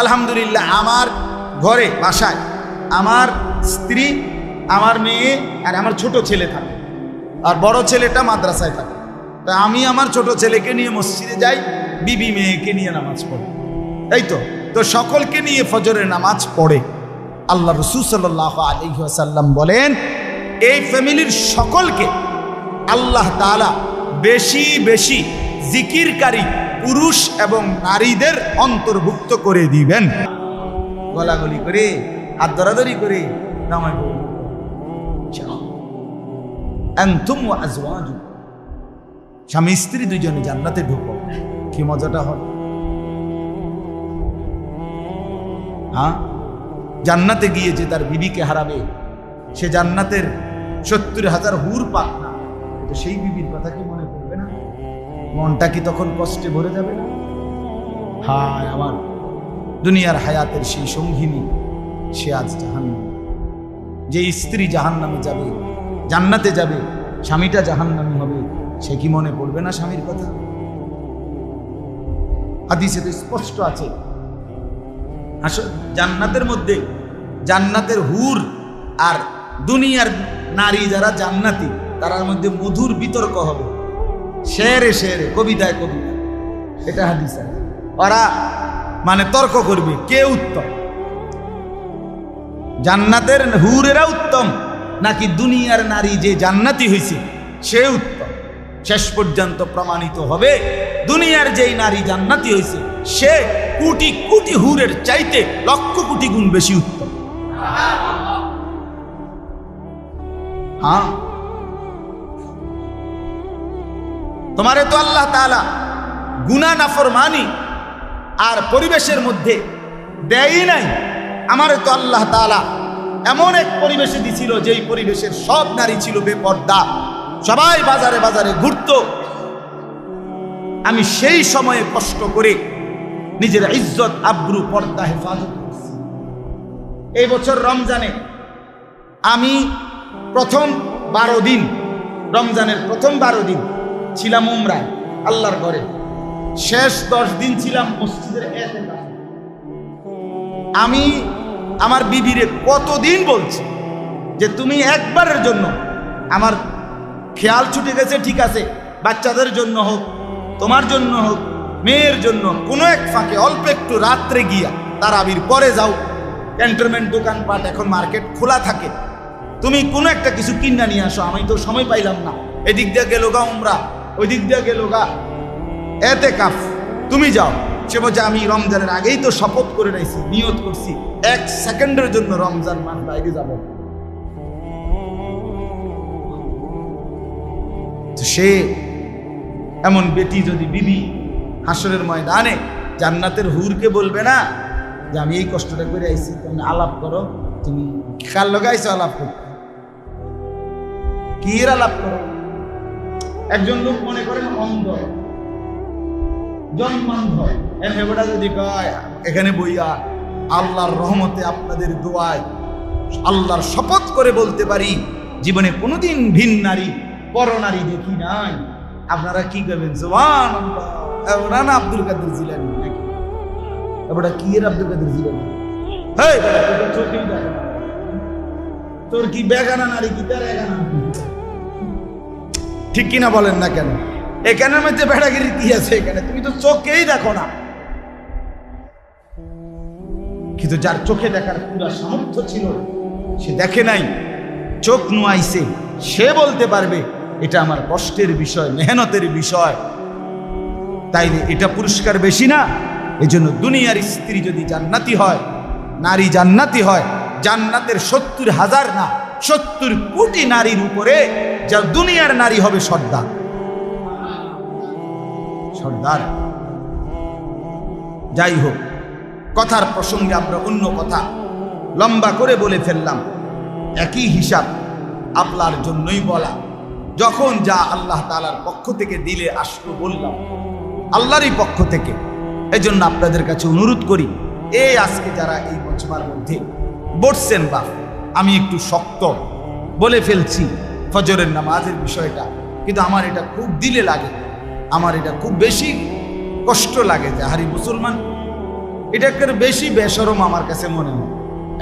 আলহামদুলিল্লাহ, আমার ঘরে, বাসায়, আমার স্ত্রী, আমার মেয়ে আর আমার ছোট ছেলে থাকে আর বড় ছেলেটা মাদ্রাসায় থাকে। তা আমি আমার ছোট ছেলেকে নিয়ে মসজিদে যাই, বিবি মেয়েকে নিয়ে নামাজ পড়ে। তাই তো তো সকলকে নিয়ে ফজরের নামাজ পড়ে। আল্লাহ রসুল সাল্লাহ আলহিহাসাল্লাম বলেন, এই ফ্যামিলির সকলকে আল্লাহ তাআলা বেশি বেশি জিকিরকারী পুরুষ এবং নারীদের অন্তর্ভুক্ত করে দিবেন। গলাগলি করে, হাত ধরাধরি করে। স্বামী স্ত্রী দুজনে জান্নাতে ঢুকো। কি মজাটা হয়। হ্যাঁ? জান্নাতে গিয়ে যে তার বিবিকে হারাবে, সে জান্নাতের সত্তর হাজার হুর পাক না। সেই বিবির কথা কি মনে না মনটা কি তখন কষ্টে ভরে যাবে? হায় আমার, দুনিয়ার হায়াতের সেই সঙ্গিনী, সে আজ জাহান্ন যে স্ত্রী জাহান্নামে যাবে, জান্নাতে যাবে, স্বামীটা জাহান্নামী হবে, সে কি মনে পড়বে না স্বামীর কথা? হাদিসে তো স্পষ্ট আছে। জান্নাতের মধ্যে জান্নাতের হুর আর দুনিয়ার নারী যারা জান্নাতি, তারার মধ্যে মধুর বিতর্ক হবে। শেরে শেরে, কবিতায় কবিতা এটা হাদিস ওরা মানে তর্ক করবে, কে উত্তম? জান্নাতের হুরেরা উত্তম, নাকি দুনিয়ার নারী যে জান্নাতি হয়েছে সে উত্তম? শেষ পর্যন্ত প্রমাণিত হবে, দুনিয়ার যেই নারী জান্নাতি হয়েছে সে কোটি কোটি হুরের চাইতে লক্ষ কোটি গুণ বেশি উত্তম। হ্যাঁ? তোমারে তো আল্লাহ তাআলা গুনা নাফরমানি আর পরিবেশের মধ্যে দেয়ই নাই। আমারে তো আল্লাহ তাআলা এমন এক পরিবেশে দিছিল যেই পরিবেশের সব নারী ছিল বেপর্দা, সবাই বাজারে বাজারে ঘুরতো। আমি সেই সময়ে কষ্ট করে নিজের ইজ্জত, আব্রু, পর্দা হেফাজত করছি। এই বছর রমজানে আমি প্রথম বারো দিন, রমজানের প্রথম বারো দিন ছিলাম উমরায় আল্লাহর ঘরে। শেষ দশ দিন ছিলাম মসজিদের আমি আমার বিবিরে কতদিন বলছি যে তুমি একবারের জন্য আমার খেয়াল ছুটে গেছে, ঠিক আছে, বাচ্চাদের জন্য হোক, তোমার জন্য হোক, মেয়ের জন্য কোনো এক ফাঁকে অল্প একটু রাত্রে গিয়া তার আবির পরে যাও। ক্যান্টনমেন্ট দোকানপাট এখন মার্কেট খোলা থাকে। তুমি কোনো একটা কিছু কিনা নিয়ে আসো, আমি তো সময় পাইলাম না। এদিক দিয়ে গেল গা উমরা। ওই দিক দিয়ে গেল গা। এতে কাফ। তুমি যাও। সে বলছে, আমি রমজানের আগেই তো শপথ করে রাখছি নিয়ত করছি। এক সেকেন্ডের জন্য রমজান মাস বাইরে যাব। সে এমন বেটি যদি বিবি হাসরের ময়দানে জান্নাতের হুরকে বলবে না যে আমি এই কষ্টটা করে আইছি তুমি আলাপ করো। তুমি কার লগে আইছো? আলাপ করতে। কি আলাপ করো? একজন লোক মনে করেন অন্ধ। জন্মান্ধ। এমনি যদি কয়, এখানে বইয়া আল্লাহর রহমতে আপনাদের দোয়ায় আল্লাহর শপথ করে বলতে পারি, জীবনে কোনোদিন ভিন নারী, পর নারী দেখি নাই। আপনারা কি করবেন? জোয়ান রানা আব্দুল কাদের জিলানি নাকি? এবারটা কি এর আব্দুল কাদের জিলানি? তোর। তোর কি বেগানা নারী কি? বেগানা ঠিক কিনা বলেন না কেন? এখানের মধ্যে বেড়াগিরি কি আছে এখানে? তুমি তো চোখেই দেখো না। কিন্তু যার চোখে দেখার পুরা সামর্থ্য ছিল, সে দেখে নাই। চোখ নুয়াইছে, সে বলতে পারবে, এটা আমার কষ্টের বিষয়, মেহনতের বিষয়। তাইলে এটা পুরস্কার বেশি না? এই জন্য দুনিয়ার স্ত্রী যদি জান্নাতি হয়, নারী জান্নাতি হয়, জান্নাতের সত্তর হাজার না, সত্তর কোটি নারীর উপরে যা দুনিয়ার নারী হবে সর্দার। সর্দার। যাই হোক, কথার প্রসঙ্গে আমরা অন্য কথা লম্বা করে বলে ফেললাম। একই হিসাব আপনার জন্যই বলা। যখন যা আল্লাহ তালার পক্ষ থেকে দিলে আসলো বললাম, আল্লাহরই পক্ষ থেকে। এই জন্য আপনাদের কাছে অনুরোধ করি এই আজকে যারা এই বছর মধ্যে বসছেন বা, আমি একটু শক্ত বলে ফেলছি। ফজরের নামাজের বিষয়টা। কিন্তু আমার এটা খুব দিলে লাগে। আমার এটা খুব বেশি কষ্ট লাগে যে হারি মুসলমান, এটা একটা বেশি বেসরম আমার কাছে মনে হয়?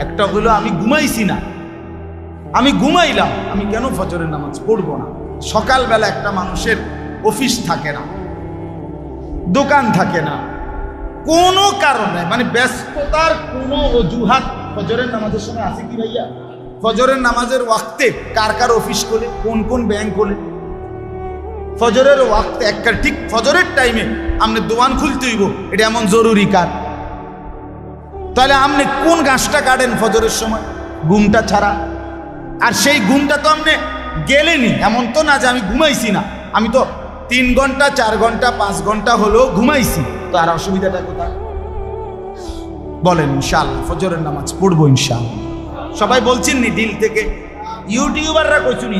একটা হলো আমি ঘুমাইছি না। আমি ঘুমাইলাম, আমি কেন ফজরের নামাজ পড়ব না? সকালবেলা একটা মানুষের অফিস থাকে না, দোকান থাকে না। কোনো কারণে মানে ব্যস্ততার কোনো অজুহাত ফজরের নামাজের সময় আছে কি ভাইয়া? ফজরের নামাজের ওয়াক্তে কার কার অফিস খোলে, কোন কোন ব্যাংক খোলে? ফজরের ওয়াক্তে একটা ঠিক ফজরের টাইমে আপনি দোকান খুলতে হইব, এটা এমন জরুরি কার? তাহলে আপনি কোন গাছটা কাটেন ফজরের সময়? ঘুমটা ছাড়া। আর সেই ঘুমটা তো আপনি গেলেনি, এমন তো না যে আমি ঘুমাইছি না। আমি তো তিন ঘণ্টা, চার ঘণ্টা, পাঁচ ঘণ্টা হলেও ঘুমাইছি। তো আর অসুবিধাটা কোথায়? বলেন ইনশাল্লাহ ফজরের নামাজ পড়ব ইনশাল্লাহ সবাই বলছেন নি দিল থেকে। ইউটিউবাররা কইছুনি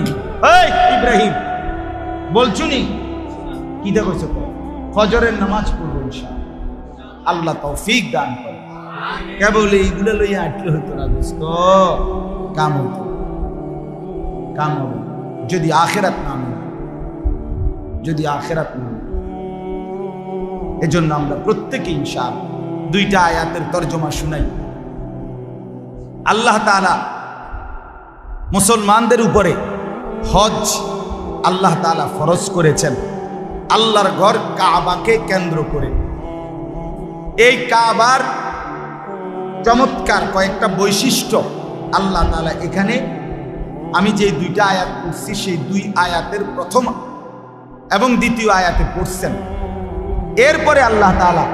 এই, ইব্রাহিম বলছুনি কি দা কইছো ফজরের নামাজ পড়ব আল্লাহ তৌফিক দান করে কেবল এইগুলো লইয়া আটলে হইতো না দোস্ত। কাম হইতো। কাম হবে। যদি আখেরাত না যদি আখেরাত না এজন্য আমরা প্রত্যেকে ইনশাল দুইটা আয়াতের তর্জমা শুনাই। আল্লাহ তাআলা মুসলমানদের উপরে হজ আল্লাহ তাআলা ফরজ করেছেন। আল্লাহর ঘর কাবাকে কেন্দ্র করে। এই কাবার চমৎকার কয়েকটা বৈশিষ্ট্য আল্লাহ তাআলা এখানে আমি যে দুইটা আয়াত পড়ছি, সেই দুই আয়াতের প্রথম এবং দ্বিতীয় আয়াতে পড়ছেন। এরপরে আল্লাহ তাআলা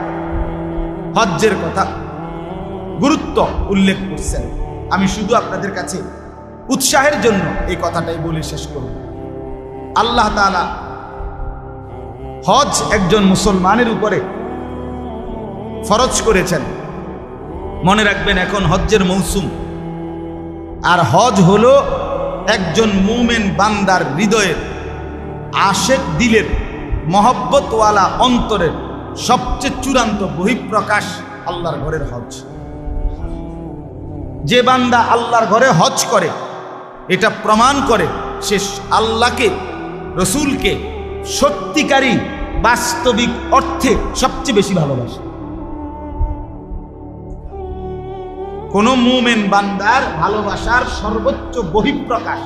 হজ্জের কথা গুরুত্ব উল্লেখ করছেন। আমি শুধু আপনাদের কাছে উৎসাহের জন্য এই কথাটাই বলে শেষ করব। আল্লাহ তাআলা হজ একজন মুসলমানের উপরে ফরজ করেছেন। মনে রাখবেন এখন হজ্জের মৌসুম। আর হজ হলো একজন মুমেন বান্দার হৃদয়ের আশেক দিলের, মহব্বতওয়ালা অন্তরের সবচেয়ে চূড়ান্ত বহিঃপ্রকাশ আল্লাহর ঘরের হজ। যে বান্দা আল্লাহর ঘরে হজ করে, এটা প্রমাণ করে সে আল্লাহকে, রসুলকে সত্যিকারী বাস্তবিক অর্থে সবচেয়ে বেশি ভালোবাসে। কোন মুমেন বান্দার ভালোবাসার সর্বোচ্চ বহিঃপ্রকাশ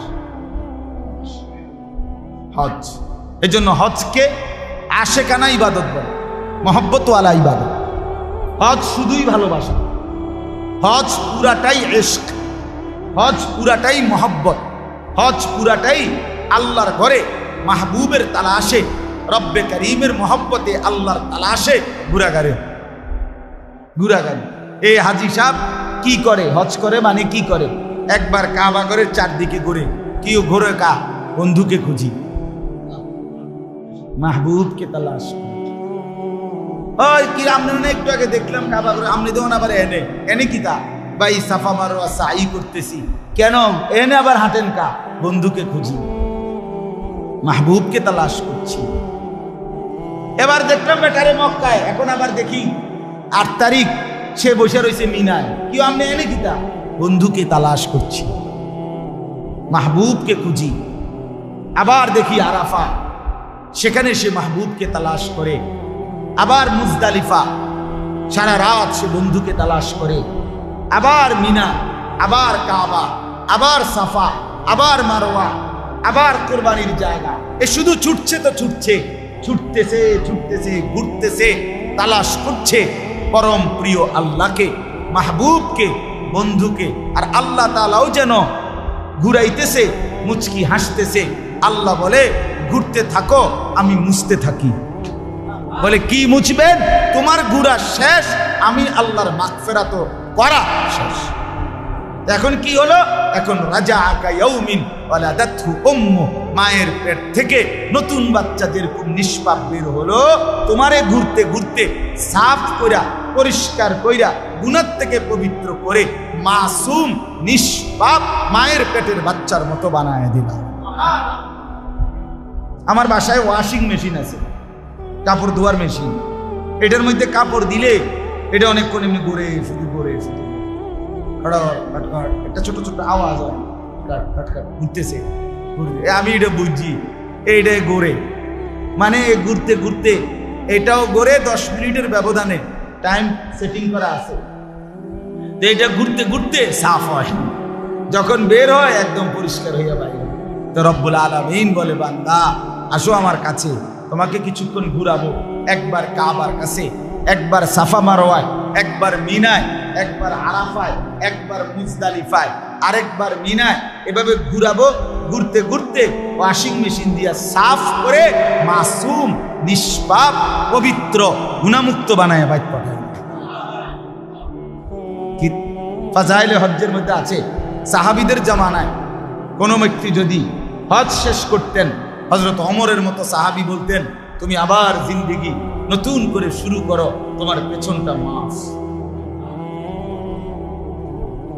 হজ। এজন্য হজকে আশেকানা ইবাদত বলে, মহব্বতওয়ালা ইবাদত। হজ শুধুই ভালোবাসা হজ পুরাটাই এশক হজ পুরাটাই মহব্বত। হজ পুরাটাই আল্লাহর ঘরে মাহবুবের তালাশে, রব্বে করিমের মহব্বতে আল্লাহর তালাশে ঘুরাগারে ঘুরাগারে এ হাজি সাহেব, কি করে? হজ করে মানে কি করে? একবার কাবা করে চারদিকে ঘুরে কেউ ঘুরে কা? বন্ধুকে খুঁজি। মাহবুবকে তালাশ ওই কি আপনি মনে একটু আগে দেখলাম কাবা করে আপনি দেখুন আবার এনে। এনে কি তা? ভাই, সাফা মারো সাই করতেছি। কেন? এনে আবার হাঁটেন কা? বন্ধুকে খুঁজি। মাহবুবকে তালাশ করছি। এবার দেখলাম বেটারে মক্কায়, এখন আবার দেখি আট তারিখ, সে বসে রয়েছে মিনায়। কি আপনি এনে কিতা বন্ধুকে তালাশ করছি। মাহবুবকে খুঁজি। আবার দেখি আরাফা সেখানে সে মাহবুবকে তালাশ করে। আবার মুজদালিফা, সারা রাত সে বন্ধুকে তালাশ করে। আবার মিনা, আবার কাবা, আবার সাফা, আবার মারোয়া, আবার কোরবানির জায়গা। এ শুধু ছুটছে তো ছুটছে, ছুটতেছে ছুটতেছে, ঘুরতেছে, তালাশ করছে পরম প্রিয় আল্লাহকে, মাহবুবকে, বন্ধুকে। আর আল্লাহ তালাও যেন ঘুরাইতেছে, মুচকি হাসতেছে। আল্লাহ বলে, ঘুরতে থাকো, আমি মুছতে থাকি। বলে, কি মুছবেন? তোমার গুড়া শেষ, আমি আল্লাহর তো করা শেষ। এখন কি হলো? এখন রাজা আকা মায়ের পেট থেকে নতুন বাচ্চা যেরকম নিষ্পাপ বের হলো। তোমারে ঘুরতে ঘুরতে সাফ কইরা, পরিষ্কার কইরা গুণার থেকে পবিত্র করে মাসুম, নিষ্পাপ মায়ের পেটের বাচ্চার মতো বানায় দিলাম। আমার বাসায় ওয়াশিং মেশিন আছে। কাপড় ধোয়ার মেশিন। এটার মধ্যে কাপড় দিলে এটা অনেকক্ষণ এমনি ঘুরে শুধু ঘুরে শুধু একটা ছোট ছোট আওয়াজ হয়। খট, ঘুরতেছে। ঘুরতে আমি এটা বুঝছি। এইটাই ঘুরে মানে ঘুরতে ঘুরতে এটাও গড়ে দশ মিনিটের ব্যবধানে টাইম সেটিং করা আছে। তো এটা ঘুরতে ঘুরতে সাফ হয়। যখন বের হয় একদম পরিষ্কার হইয়া বাইরে তো রব্বুল আলমিন বলে বান্দা আসো আমার কাছে। তোমাকে কিছুক্ষণ ঘুরাবো। একবার কাবার কাছে, একবার সাফা মারোয়ায়, একবার মিনায়, একবার আরাফায়, একবার মুজদালিফায়, আরেকবার মিনায়। এভাবে ঘুরাবো, ঘুরতে ঘুরতে ওয়াশিং মেশিন দিয়া সাফ করে মাসুম, নিষ্পাপ, পবিত্র, গুণামুক্ত বানায় বাইক পাঠায় ফাজাইলে হজ্জের মধ্যে আছে? সাহাবিদের জামানায় কোনো ব্যক্তি যদি হজ শেষ করতেন হজরত অমরের মতো সাহাবি বলতেন, তুমি আবার জিন্দিগি নতুন করে শুরু করো, তোমার পেছনটা মাফ।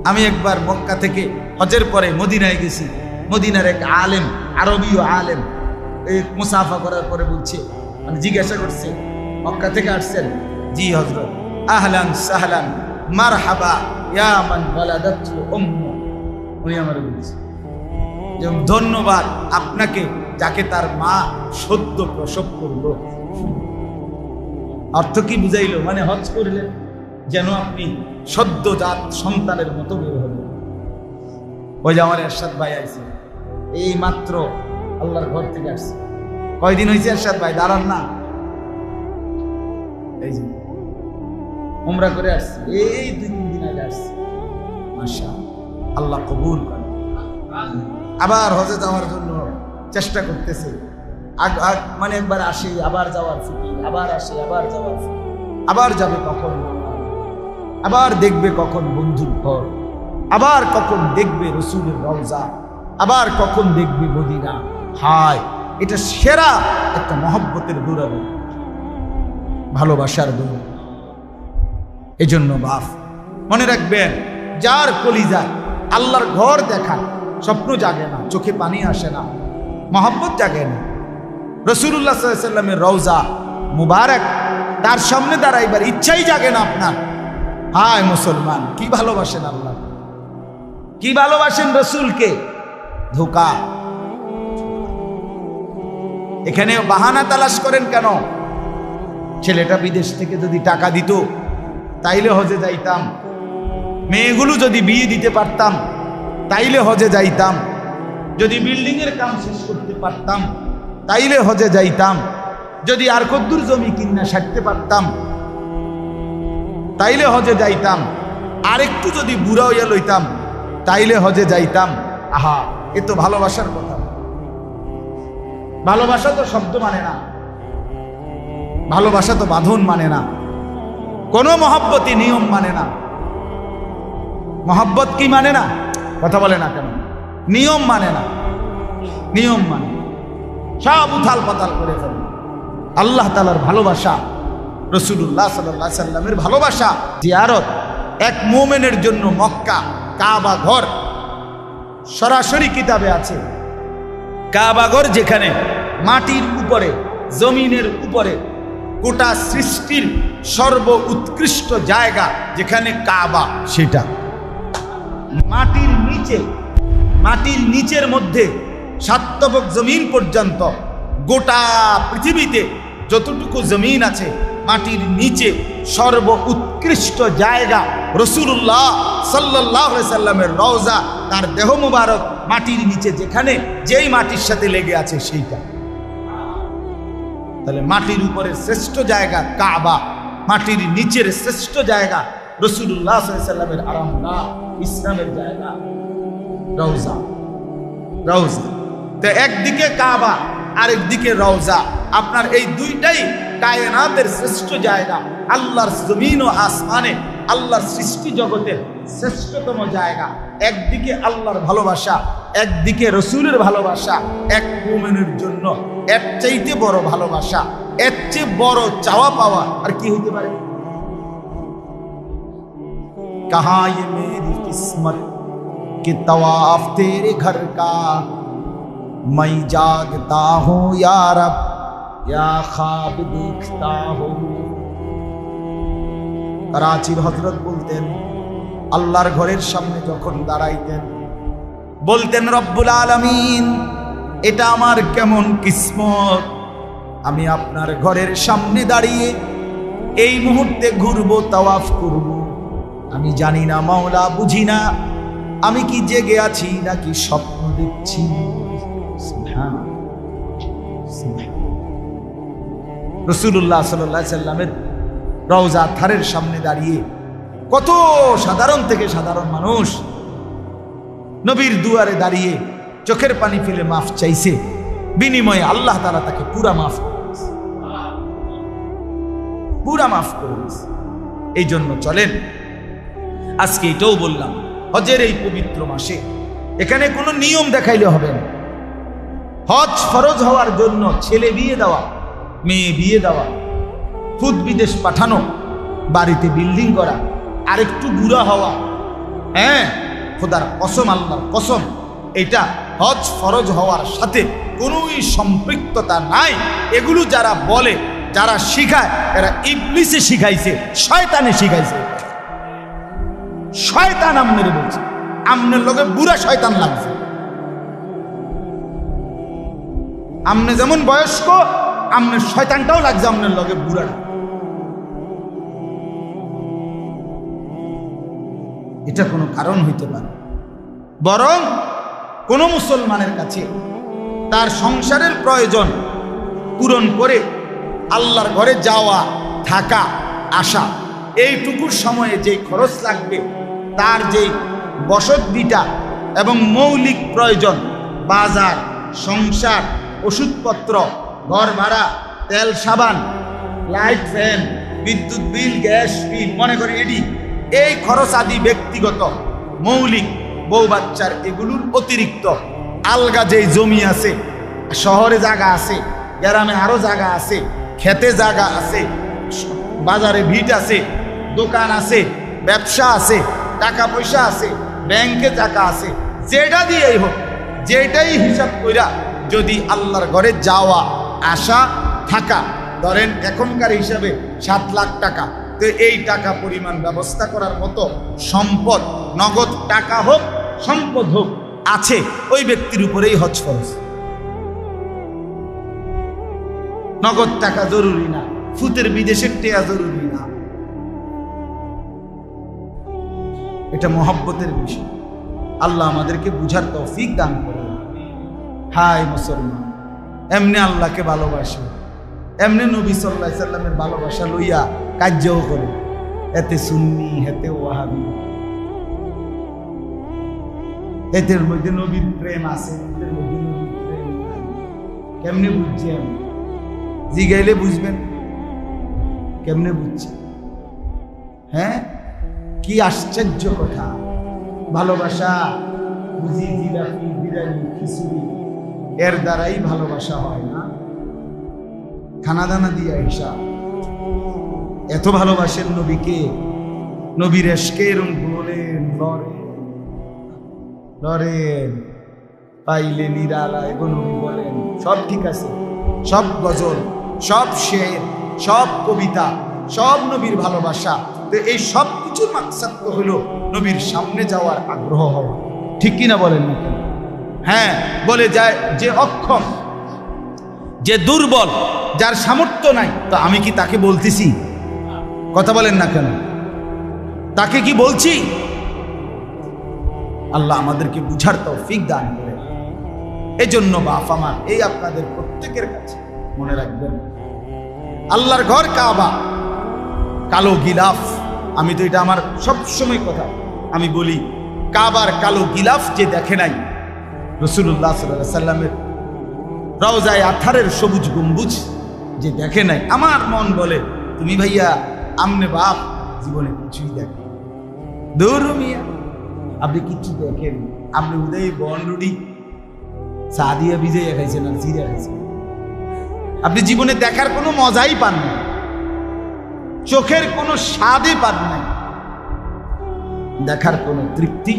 আমি একবার মক্কা থেকে হজের পরে মদিনায় গেছি। মদিনার এক আলেম, আরবীয় আলেম এই মুসাফা করার পরে বলছে মানে জিজ্ঞাসা করছে, মক্কা থেকে আসছেন? জি হজরত আহলান সাহলান, মারহাবা, ইয়া মান উম্মু। উনি আমার বলছে। ধন্যবাদ আপনাকে, যাকে তার মা সদ্য প্রসব করল। অর্থ কি বুঝাইল? মানে হজ করলেন যেন আপনি সদ্যজাত সন্তানের মতো বের হবেন ওই যে আমার এরশাদ ভাই আইছে। এই মাত্র আল্লাহর ঘর থেকে আসছে। কয়দিন হয়েছে এরশাদ ভাই? দাঁড়ান না। এই যে, উমরা করে আসছে। এই দুই তিন দিন আগে আসছে। আল্লাহ কবুল করে। আবার হজে যাওয়ার জন্য চেষ্টা করতেছে। মানে একবার আসি, আবার যাওয়ার ফিকির আবার আসি, আবার যাওয়ার আবার যাবে কখন? আবার দেখবে কখন বন্ধুর ঘর। আবার কখন দেখবে রসুলের রওজা। আবার কখন দেখবে মদিনা। হায়, এটা সেরা একটা মহব্বতের গৌরব ভালোবাসার গৌরব এজন্য বাপ মনে রাখবেন, যার কলিজায় আল্লাহর ঘর দেখার স্বপ্ন জাগে না, চোখে পানি আসে না, মহব্বত জাগে না। রসুল্লাহ সাল্লামের রওজা মুবারক, তার সামনে দাঁড়াইবার ইচ্ছাই জাগে না আপনার। হায় মুসলমান, কি ভালোবাসেন আল্লাহ? কি ভালোবাসেন রসুলকে? ধোকা। এখানে বাহানা তালাশ করেন কেন? ছেলেটা বিদেশ থেকে যদি টাকা দিত, তাইলে হজে যাইতাম। মেয়েগুলো যদি বিয়ে দিতে পারতাম তাইলে হজে যাইতাম। যদি বিল্ডিংয়ের কাম শেষ করতে পারতাম, তাইলে হজে যাইতাম। যদি আর কদ্দুর জমি কিনা সারতে পারতাম, তাইলে হজে যাইতাম। আরেকটু যদি বুড়া হইয়া লইতাম, তাইলে হজে যাইতাম। আহা, এ তো ভালোবাসার কথা। ভালোবাসা তো শব্দ মানে না। ভালোবাসা তো বাঁধন মানে না। কোনো মহব্বতই নিয়ম মানে না। মহাব্বত কি মানে না? কথা বলে না কেন? নিয়ম মানে না। নিয়ম মানে। সব উথাল পাতাল করে ফেলে। আল্লাহ তালার ভালোবাসা রসুল্লাহ সাল্লাহ সাল্লামের ভালোবাসা, জিয়ারত এক মোমেনের জন্য মক্কা, কাবা ঘর সরাসরি কিতাবে আছে। কাবাগর যেখানে মাটির উপরে, জমিনের উপরে গোটা সৃষ্টির সর্ব উৎকৃষ্ট জায়গা যেখানে কাবা, সেটা। মাটির নিচে, মাটির নিচের মধ্যে সাত্তবক জমিন পর্যন্ত গোটা পৃথিবীতে যতটুকু জমিন আছে, মাটির নিচে সর্ব উৎকৃষ্ট জায়গা রসুল্লাহ সাল্লাহ সাল্লামের রওজা, তার দেহ মুবারক মাটির নিচে যেখানে যেই মাটির সাথে লেগে আছে সেইটা। তাহলে মাটির উপরে শ্রেষ্ঠ জায়গা কাবা, মাটির নিচের শ্রেষ্ঠ জায়গা রসুল্লাহ সাল্লামের আরামগা ইসলামের জায়গা। রওজা। রওজা। তো একদিকে কাবা, আরেকদিকে রওজা। আপনার এই দুইটাই কায়নাতের শ্রেষ্ঠ জায়গা। আল্লাহর জমিন ও আসমানে আল্লাহর সৃষ্টি জগতের শ্রেষ্ঠতম জায়গা। একদিকে আল্লাহর ভালোবাসা, একদিকে রসুলের ভালোবাসা। এক মোমেনের জন্য এর চাইতে বড় ভালোবাসা, এর চেয়ে বড় চাওয়া পাওয়া আর কি হইতে পারে? कहा ये मेरी किस्मत कि तवाफ तेरे घर का मैं जागता हूँ यार अब या ख्वाब देखता हूँ করাচির হজরত বলতেন আল্লাহর ঘরের সামনে যখন দাঁড়াইতেন বলতেন রব্বুল আলামিন এটা আমার কেমন কিসমত আমি আপনার ঘরের সামনে দাঁড়িয়ে এই মুহূর্তে ঘুরবো তাওয়াফ করব আমি জানি না, মাওলা, বুঝি না। আমি কি জেগে আছি নাকি স্বপ্ন দেখছি। রসুল্লাহ সাল্লাহ সাল্লামের রওজা থারের সামনে দাঁড়িয়ে কত সাধারণ থেকে সাধারণ মানুষ নবীর দুয়ারে দাঁড়িয়ে চোখের পানি ফেলে মাফ চাইছে। বিনিময়ে আল্লাহ তারা তাকে পুরা মাফ পুরা মাফ করেছে এই জন্য চলেন আজকে এটাও বললাম, হজের এই পবিত্র মাসে এখানে কোনো নিয়ম দেখাইলে হবে না। হজ ফরজ হওয়ার জন্য ছেলে বিয়ে দেওয়া, মেয়ে বিয়ে দেওয়া, খুদ বিদেশ পাঠানো, বাড়িতে বিল্ডিং করা, আরেকটু গুড়া হওয়া হ্যাঁ খোদার কসম, আল্লাহর কসম, এটা হজ ফরজ হওয়ার সাথে কোনোই সম্পৃক্ততা নাই। এগুলো যারা বলে, যারা শিখায়, এরা ইবলিসে শিখাইছে, শয়তানে শিখাইছে। শয়তান আমনের বলছে। আমনের লোকে বুড়া শয়তান লাগছে। আমনে যেমন বয়স্ক, আমনের শয়তানটাও লাগছে আমনের লগে বুড়া। এটা কোনো কারণ হইতে পারে। বরং কোনো মুসলমানের কাছে তার সংসারের প্রয়োজন পূরণ করে আল্লাহর ঘরে যাওয়া, থাকা, আসা, এইটুকুর সময়ে যেই খরচ লাগবে তার যেই বসতবিটা এবং মৌলিক প্রয়োজন, বাজার, সংসার, ওষুধপত্র, ঘর ভাড়া, তেল, সাবান, লাইট ফ্যান, বিদ্যুৎ বিল, গ্যাস বিল, মনে করে এটি এই খরচ আদি ব্যক্তিগত, মৌলিক বউ বাচ্চার এগুলোর অতিরিক্ত। আলগা যেই জমি আছে, শহরে জায়গা আছে, গ্রামে আরও জায়গা আছে, খেতে জায়গা আছে, বাজারে ভিট আছে, দোকান আছে, ব্যবসা আছে টাকা পয়সা আছে ব্যাংকে টাকা আছে, যেটা দিয়েই হোক, যেটাই হিসাব কইরা যদি আল্লাহর ঘরে যাওয়া, আসা, থাকা, ধরেন এখনকার হিসাবে সাত লাখ টাকা, তো এই টাকা পরিমাণ ব্যবস্থা করার মতো সম্পদ, নগদ টাকা হোক, সম্পদ হোক, আছে, ওই ব্যক্তির উপরেই হজ ফরজ। নগদ টাকা জরুরি না, ফুতের বিদেশের টেয়া জরুরি না। এটা মহব্বতের বিষয়। আল্লাহ আমাদেরকে বুঝার তৌফিক দান করে হাই মুসলমান, এমনি আল্লাহকে ভালোবাসে। এমনি নবী সাল্লাহ সাল্লামের ভালোবাসা লইয়া কার্যও করে। এতে সুন্নি, হেতে ওয়াহাবি। এদের মধ্যে নবীর প্রেম আছে, এদের মধ্যে নবীর প্রেম নাই। কেমনে বুঝছি আমি? জিগাইলে বুঝবেন? কেমনে বুঝছি? হ্যাঁ? কি আশ্চর্য কথা। ভালোবাসা, বুঝি জিলাপি, বিরিয়ানি, খিচুড়ি, এর দ্বারাই ভালোবাসা হয় না? খানা দানা দিয়া হিসাব। এত ভালোবাসেন নবীকে, নবীর এসকে এরম বলেন, লড়েন লড়েন, পাইলে নিরালায় গো নবী বলেন, সব ঠিক আছে, সব গজল, সব শের, সব কবিতা, সব নবীর ভালোবাসা। তো এই সব কিছুর মাকসাদ তো হলো নবীর সামনে যাওয়ার আগ্রহ হওয়া। ঠিক কিনা বলেন হ্যাঁ বলে যায় যে অক্ষম, যে দুর্বল, যার সামর্থ্য নাই, তো আমি কি তাকে বলতেছি? কথা বলেন না কেন? তাকে কি বলছি? আল্লাহ আমাদেরকে বুঝার তৌফিক দান করে। এজন্য বাপ আমার, এই আপনাদের প্রত্যেকের কাছে মনে রাখবেন, আল্লাহর ঘর কাবা, কালো গিলাফ আমি তো এটা আমার সব সময় কথা। আমি বলি, কাবার কালো গিলাফ যে দেখে নাই রসুল্লাহ সাল্লাহ সাল্লামের রওজায় আথারের সবুজ গম্বুজ যে দেখে নাই, আমার মন বলে, তুমি ভাইয়া, আমনে বাপ জীবনে কিছুই দেখে দৌড় মিয়া, আপনি কিচ্ছু দেখেন আপনি উদয় বন রুডি সাদিয়া ভিজে খাইছেন আর জিরা খাইছেন। আপনি জীবনে দেখার কোনো মজাই পান না। চোখের কোনো স্বাদই পান নাই দেখার কোনো তৃপ্তি?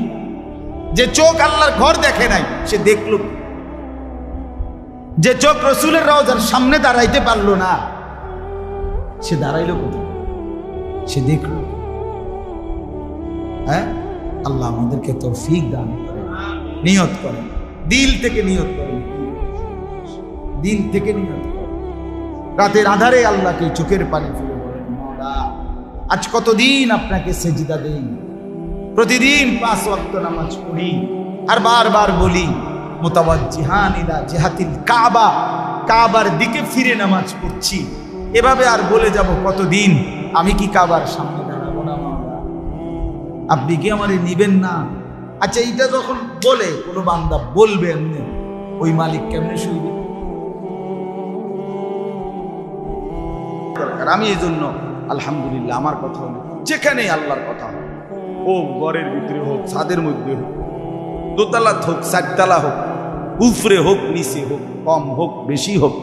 যে চোখ আল্লাহর ঘর দেখে নাই, সে দেখল যে চোখ রসুলের রওজার সামনে দাঁড়াইতে পারল না, সে দাঁড়াইলো কোথায়? সে দেখল হ্যাঁ? আল্লাহ আমাদেরকে তৌফিক দান করে, নিয়ত করে। দিল থেকে নিয়ত করে। দিল থেকে নিয়ত করে। রাতের আধারে আল্লাহকে চোখের পানি ফেলে আজ কতদিন আপনাকে সেজিদা দেই? প্রতিদিন পাঁচ ওয়াক্ত নামাজ পড়ি, আর বারবার বলি মোতাবাজ্জিহান ইলা জেহাতিল কাবা, কাবার দিকে ফিরে নামাজ পড়ছি। এভাবে আর বলে যাব কতদিন? আমি কি কাবার সামনে দাঁড়াবো না আপনি কি আমারে নিবেন না? আচ্ছা এইটা যখন বলে, কোনো বান্দা বলবে এমনি, ওই মালিক কেমনে দরকার। আমি এই জন্য আলহামদুলিল্লাহ, আমার কথা হলো যেখানে আল্লাহর কথা হোক হোক ঘরের ভিতরে হোক, ছাদের মধ্যে হোক, দোতলা হোক, চারতলা হোক, উফরে হোক, নিচে হোক, কম হোক, বেশি হোক,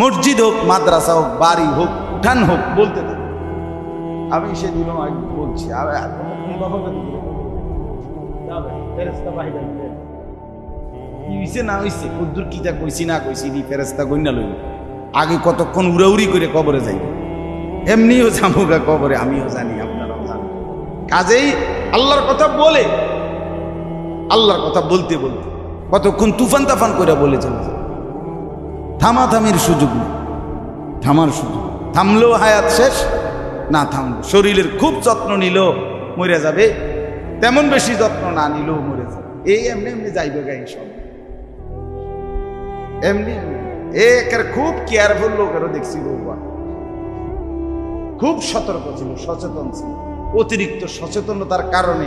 মসজিদ হোক, মাদ্রাসা হোক, বাড়ি হোক, উঠান হোক, বলতে থাকি আমি সেদিনও বলছি হইছে, না হইছে, কদ্দুর কিতা কইছি, না কইছি ফেরেস্তা গইনা লইল। আগে কতক্ষণ উড়াউড়ি করে কবরে যাইব। এমনিও জামুগা কবরে, আমিও জানি আপনারাও জানেন। কাজেই আল্লাহর কথা বলে, আল্লাহর কথা বলতে বলতে। কতক্ষণ তুফান তাফান করে বলে চলে যায়। থামাথামির সুযোগ নেই। থামার সুযোগ থামলেও হায়াত শেষ, না থামলো। শরীরের খুব যত্ন নিল মরে যাবে। তেমন বেশি যত্ন না নিলেও মরে যাবে। এই এমনি এমনি যাইবে গাই সব এমনি এমনি। একের খুব কেয়ারফুল লোকেরও দেখছি বউবা খুব সতর্ক ছিল, সচেতন ছিল। অতিরিক্ত সচেতনতার কারণে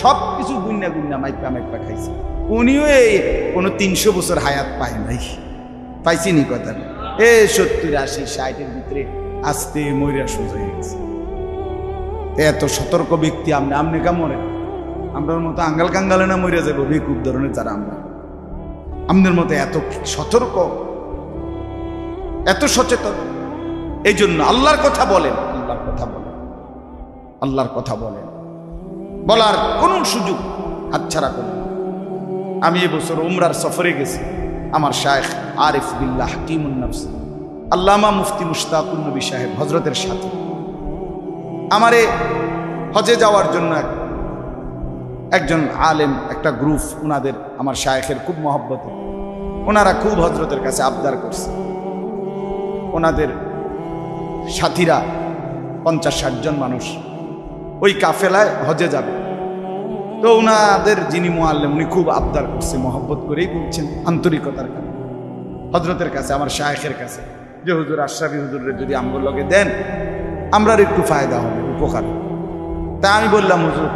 সব কিছু গুন্না গুন্না মাইপা মাইপা খাইছে। উনিও এই কোনো তিনশো বছর হায়াত পায় নাই। পাইছিনি কথা এ সত্তর, আশি, ষাটের ভিতরে আস্তে মরিয়া সোজা হয়ে গেছে। এত সতর্ক ব্যক্তি আপনি আপনি কেমন আমরার মতো আঙ্গাল কাঙ্গালে না মরিয়া যাব বেকুব ধরনের যারা আমরা। আমাদের মতো এত সতর্ক, এত সচেতন। এই জন্য আল্লাহর কথা বলেন, আল্লাহর কথা বলেন। আল্লাহর কথা বলেন। বলার কোনো সুযোগ হাতছাড়া করবেন না। আমি এবছর উমরার সফরে গেছি। আমার শায়েখ আরিফ বিল্লাহ হাকিমুন নফস আল্লামা মুফতি মুশতাকুন নবী সাহেব হজরতের সাথে। আমারে হজে যাওয়ার জন্য এক- একজন আলেম, একটা গ্রুপ ওনাদের আমার শায়েখের খুব মহব্বত। ওনারা খুব হজরতের কাছে আবদার করছে। ওনাদের সাথীরা, পঞ্চাশ ষাট জন মানুষ ওই কাফেলায় হজে যাবে। তো ওনাদের যিনি মোয়াল্লেম উনি খুব আবদার করছে, মহব্বত করেই বলছেন আন্তরিকতার কারণে হজরতের কাছে, আমার শায়েখের কাছে, যে হুজুর আশরাফি হুজুরের যদি আমগুর লগে দেন আমরা একটু ফায়দা হবে, উপকার তা আমি বললাম, হুজুর,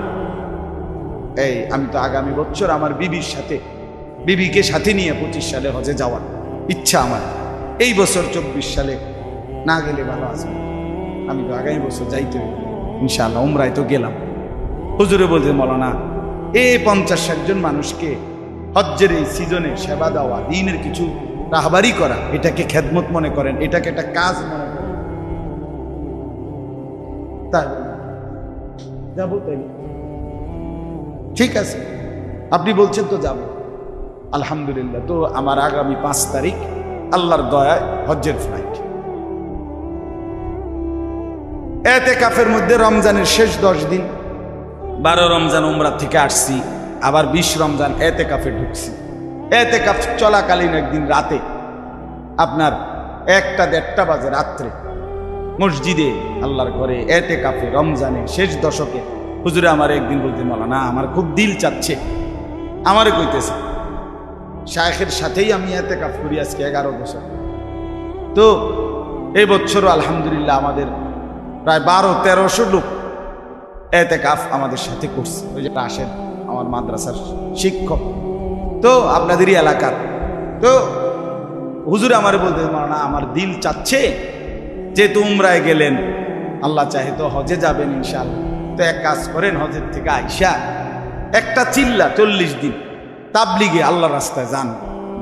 এই আমি তো আগামী বছর আমার বিবির সাথে, বিবিকে সাথে নিয়ে পঁচিশ সালে হজে যাওয়ার ইচ্ছা আমার। এই বছর চব্বিশ সালে না গেলে ভালো আছে। আমি তো আগামী বছর যাইতে হইবে। ইনশাআল্লাহ উমরায় তো গেলাম। হুজুরে বলতে মৌলানা এই পঞ্চাশ ষাট জন মানুষকে হজ্জের এই সিজনে সেবা দেওয়া, দিনের কিছু রাহবারি করা, এটাকে খেদমত মনে করেন, এটাকে একটা কাজ মনে করেন। তাই যাব তাই ঠিক আছে, আপনি বলছেন তো যাব। আলহামদুলিল্লাহ, তো আমার আগামী পাঁচ তারিখ, আল্লাহর দয়ায় হজ্জের ফ্লাইট। এতে কাফের মধ্যে রমজানের শেষ দশ দিন। বারো রমজান উমরা থেকে আসছি, আবার বিশ রমজান এতে কাফে ঢুকছি। এতে কাফ চলাকালীন একদিন রাতে, আপনার একটা দেড়টা বাজে রাত্রে, মসজিদে, আল্লাহর ঘরে এতে কাফে রমজানে শেষ দশকে, হুজুরে আমার একদিন বলতে বলা না আমার খুব দিল চাচ্ছে। আমারে কইতেছে, শায়েখের সাথেই আমি এতে কাফ করি আজকে এগারো বছর। তো, এই বছরও আলহামদুলিল্লাহ আমাদের প্রায় বারো, তেরোশো লোক এতে কাফ আমাদের সাথে করছে। ওই যে আসেন আমার মাদ্রাসার শিক্ষক। তো আপনাদেরই এলাকার। তো হুজুরে আমার বলতে না আমার দিল চাচ্ছে যে তোমরায় গেলেন। আল্লাহ চাহে তো হজে যাবেন ইনশাল্লাহ তো এক কাজ করেন, হজের থেকে আইসা একটা চিল্লা চল্লিশ দিন তাবলিগে আল্লাহ রাস্তায় যান।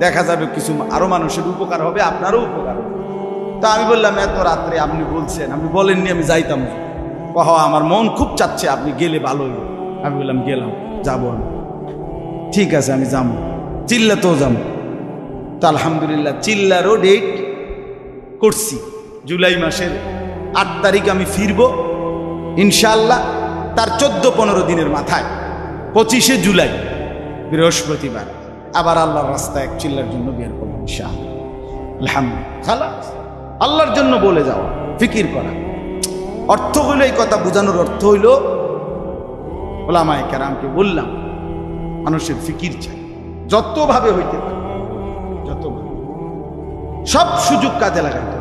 দেখা যাবে কিছু আরও মানুষের উপকার হবে, আপনারও উপকার হবে। তা আমি বললাম, এত রাত্রে আপনি বলছেন, আপনি বলেননি, আমি যাইতাম। কহ, আমার মন খুব চাচ্ছে, আপনি গেলে ভালো আমি বললাম, গেলাম, যাব আমি। ঠিক আছে, আমি যাব চিল্লাতেও যাব তা আলহামদুলিল্লাহ, চিল্লারও ডেট করছি, জুলাই মাসের আট তারিখ আমি ফিরব ইনশাল্লাহ তার চোদ্দ পনেরো দিনের মাথায়, পঁচিশে জুলাই, বৃহস্পতিবার, আবার আল্লাহর রাস্তায় এক চিল্লার জন্য বের করব ইনশাআল্লাহ। আলহামদুলিল্লাহ। আল্লাহর জন্য বলে যাওয়া ফিকির করা। অর্থ হইল এই কথা, বোঝানোর অর্থ হইল, ওলামায় কেরামকে বললাম, মানুষের ফিকির চাই। যতভাবে হইতে পারে, যতভাবে। সব সুযোগ কাজে লাগাইতে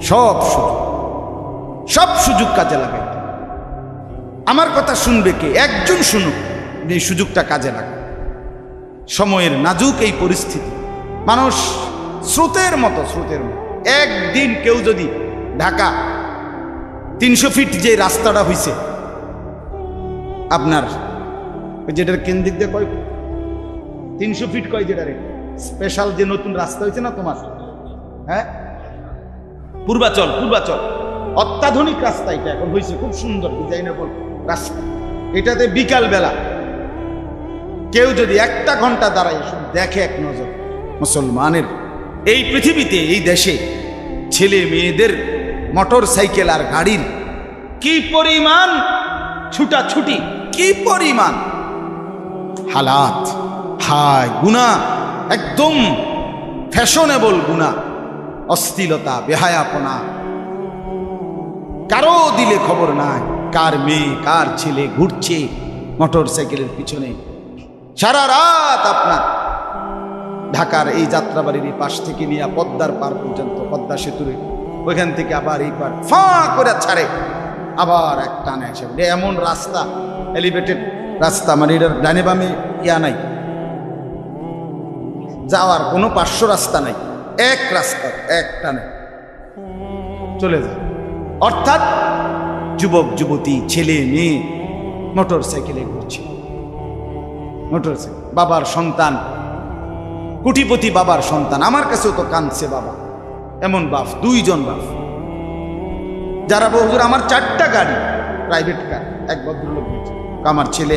সব সুযোগ সব সুযোগ কাজে লাগাইতে আমার কথা শুনবে কে? একজন শুনুক এই সুযোগটা কাজে লাগায় সময়ের নাজুক এই পরিস্থিতি। মানুষ স্রোতের মতো স্রোতের মতো। একদিন কেউ যদি ঢাকা তিনশো ফিট যে রাস্তাটা হইছে, আপনার যেটার কেন্দ্রিক দিয়ে কয় তিনশো ফিট কয় যেটারে? স্পেশাল যে নতুন রাস্তা হয়েছে না তোমার? হ্যাঁ? পূর্বাচল পূর্বাচল। অত্যাধুনিক রাস্তা এটা এখন হয়েছে খুব সুন্দর ডিজাইনেবল রাস্তা। এটাতে বিকাল বেলা কেউ যদি একটা ঘণ্টা দাঁড়ায় দেখে এক নজর, মুসলমানের এই পৃথিবীতে, এই দেশে ছেলে মেয়েদের মোটর সাইকেল আর গাড়ির কি পরিমাণ ছুটাছুটি, কি পরিমাণ হালাত, হায়, গুণা, একদম ফ্যাশনেবল গুণা, অস্থিলতা, বেহায়াপনা। কারও দিলে খবর নাই, কার মেয়ে, কার ছেলে ঘুরছে মোটর সাইকেলের পিছনে। সারা রাত আপনার ঢাকার এই যাত্রাবাড়ির এই পাশ থেকে নিয়ে পদ্মার পার পর্যন্ত, পদ্মা সেতুরে ওইখান থেকে আবার এই পার ফাঁ করে ছাড়ে, আবার এক টানে এসে এমন রাস্তা এলিভেটেড রাস্তা মানে এটার ডানে বামে ইয়া নাই। যাওয়ার কোনো পার্শ্ব রাস্তা নাই, এক রাস্তা, এক টানে। চলে যায় অর্থাৎ যুবক, যুবতী, ছেলে, মেয়ে মোটর সাইকেলে ঘুরছে। মোটর সাইকেল বাবার সন্তান কোটিপতি বাবার সন্তান, আমার কাছেও তো কাঁদছে বাবা। এমন বাপ, দুইজন বাপ। যারা বহুদূর আমার চারটা গাড়ি প্রাইভেট কার এক ভদ্রলোক আমার ছেলে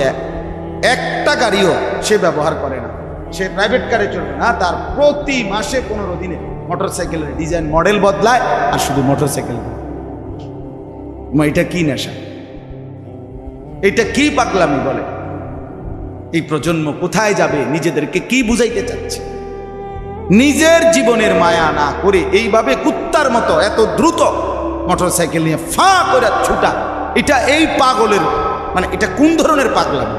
একটা গাড়িও সে ব্যবহার করে না। সে প্রাইভেট কারে চলবে না, তার প্রতি মাসে পনেরো দিনে মোটর সাইকেলের ডিজাইন মডেল বদলায় আর শুধু মোটর সাইকেল এটা কি নেশা? এটা কি পাগলামি বলে? এই প্রজন্ম কোথায় যাবে? নিজেদেরকে কি বুঝাইতে চাচ্ছে? নিজের জীবনের মায়া না করে এইভাবে কুত্তার মতো এত দ্রুত মোটর সাইকেল নিয়ে ফাঁ করে ছুটা, এটা এই পাগলের মানে এটা কোন ধরনের পাগলামি?